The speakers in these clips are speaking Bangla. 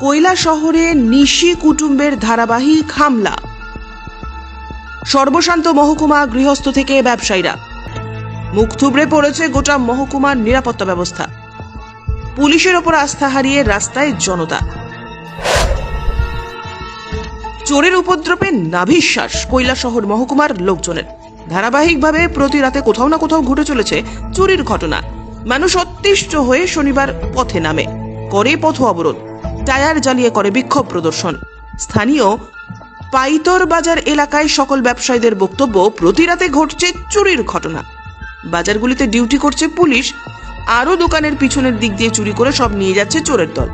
কৈলা শহরে নিশি কুটুম্বের ধারাবাহিক হামলা। সর্বশান্ত মহকুমা গৃহস্থ থেকে ব্যবসায়ীরা। মুখ থুবড়ে পড়েছে গোটা মহকুমার নিরাপত্তা ব্যবস্থা। পুলিশের ওপর আস্থা হারিয়ে রাস্তায় জনতা। চোরের উপদ্রবে নাভিশ্বাস কৈলাসহর মহকুমার লোকজনের। ধারাবাহিকভাবে প্রতি রাতে কোথাও না কোথাও ঘটে চলেছে চুরির ঘটনা। মানুষ অতিষ্ঠ হয়ে শনিবার পথে নামে, করে পথ অবরোধ, টায়ার জ্বালিয়ে করে বিক্ষোভ প্রদর্শন। স্থানীয় পাইতর বাজার এলাকায় সকল ব্যবসায়ীদের বক্তব্য, প্রতি রাতে ঘটছে চুরির ঘটনা। বাজারগুলিতে ডিউটি করছে পুলিশ, আরও দোকানের পিছনের দিক দিয়ে চুরি করে সব নিয়ে যাচ্ছে চোরের দল।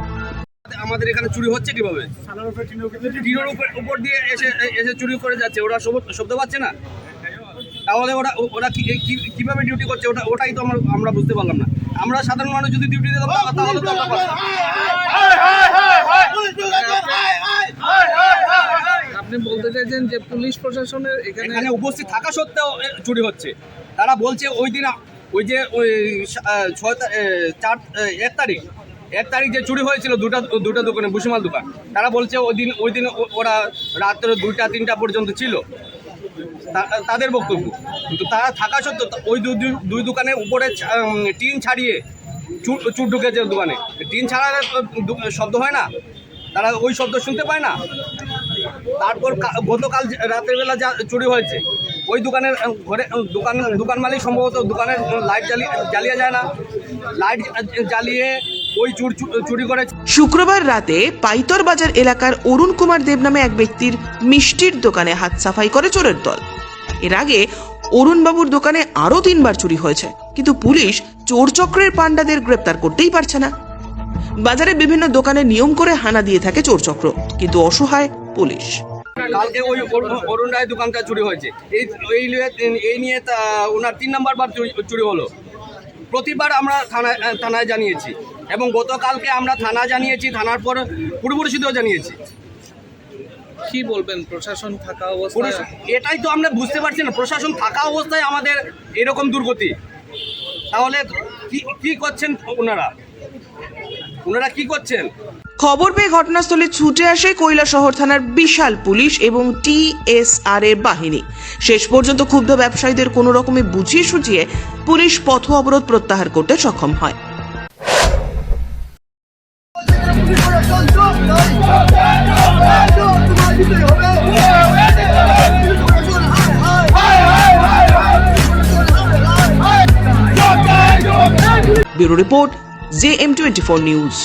আমাদের এখানে চুরি হচ্ছে কীভাবে? টিনের উপর উপর দিয়ে এসে এসে চুরি করে যাচ্ছে ওরা শব্দ শব্দ পাচ্ছে না? তাহলে ওরা ওরা কি কি- কীভাবে ডিউটি করছে? ওটা ওটাই তো আমরা আমরা বুঝতে পারলাম না। আমরা সাধারণ মানুষ যদি ডিউটি দিতাম তা- তাহলে তো আমরা পারতাম। আপনি বলতে চাইছেন যে পুলিশ প্রশাসনের এখানে উপস্থিত থাকা সত্ত্বেও চুরি হচ্ছে। তারা বলছে ওই দিন ওই যে ওই ছয় চার এক তারিখ এক তারিখ যে চুরি হয়েছিল দুটা দুটা দোকানে বুসিমাল দোকান, তারা বলছে ওই দিন ওই দিন ওরা রাত্রে দুইটা, তিনটা পর্যন্ত ছিল। তাদের বক্তব্য। কিন্তু তারা থাকা সত্ত্বেও ওই দুই দোকানের উপরে টিন ছাড়িয়ে চুর ঢুকেছে দোকানে। টিন ছাড়ালে শব্দ হয় না। তারা ওই শব্দ শুনতে পায় না। তারপর গতকাল যে- রাতের বেলা যা চুরি হয়েছে, ওই দোকানের ঘরে দোকান দোকান মালিক সম্ভবত দোকানের লাইট জ্বালিয়ে জ্বালিয়ে যায় না। লাইট জ্বালিয়ে ওই চুর করে। শুক্রবার রাতে পাইতর বাজার এলাকার অরুণ কুমার দেব নামে এক ব্যক্তির মিষ্টির দোকানে হাত সাফাই করে চোরের দল। এর আগে অরুণবাবুর দোকানে আরও তিনবার চুরি হয়েছে কিন্তু পুলিশ চোর চক্রের পাণ্ডাদের গ্রেপ্তার করতেই পারছে না। বাজারে বিভিন্ন দোকানে নিয়ম করে হানা দিয়ে থাকে চোর চক্র কিন্তু অসহায় পুলিশ। কালকে ওই অরুণ- রায় দোকানটা চুরি হয়েছে। এই এই নিয়ে- এই নিয়ে তা- ওনার তিন নম্বর বার চুরি হলো। প্রতিবার আমরা থানায় থানায় জানিয়েছি। এবং গতকালকে আমরা থানা জানিয়েছি থানার পর পূর্বপুরুষদেরও জানিয়েছি। কি বলবেন প্রশাসন থাকা অবস্থায়? এটাই তো আমরা বুঝতে পারছি না প্রশাসন থাকা অবস্থায় আমাদের এরকম দুর্গতি। তাহলে কি কি করছেন ওনারা? ওনারা কি করছেন? খবর পেয়ে ঘটনাস্থলে ছুটে আসে কৈলাসহর থানার বিশাল পুলিশ এবং টিএসআর এর বাহিনী। শেষ পর্যন্ত ক্ষুব্ধ ব্যবসায়ীদের কোনো রকমে বুঝিয়ে সুঝিয়ে পুলিশ পথ অবরোধ প্রত্যাহার করতে সক্ষম হয়। bureau report J M twenty four news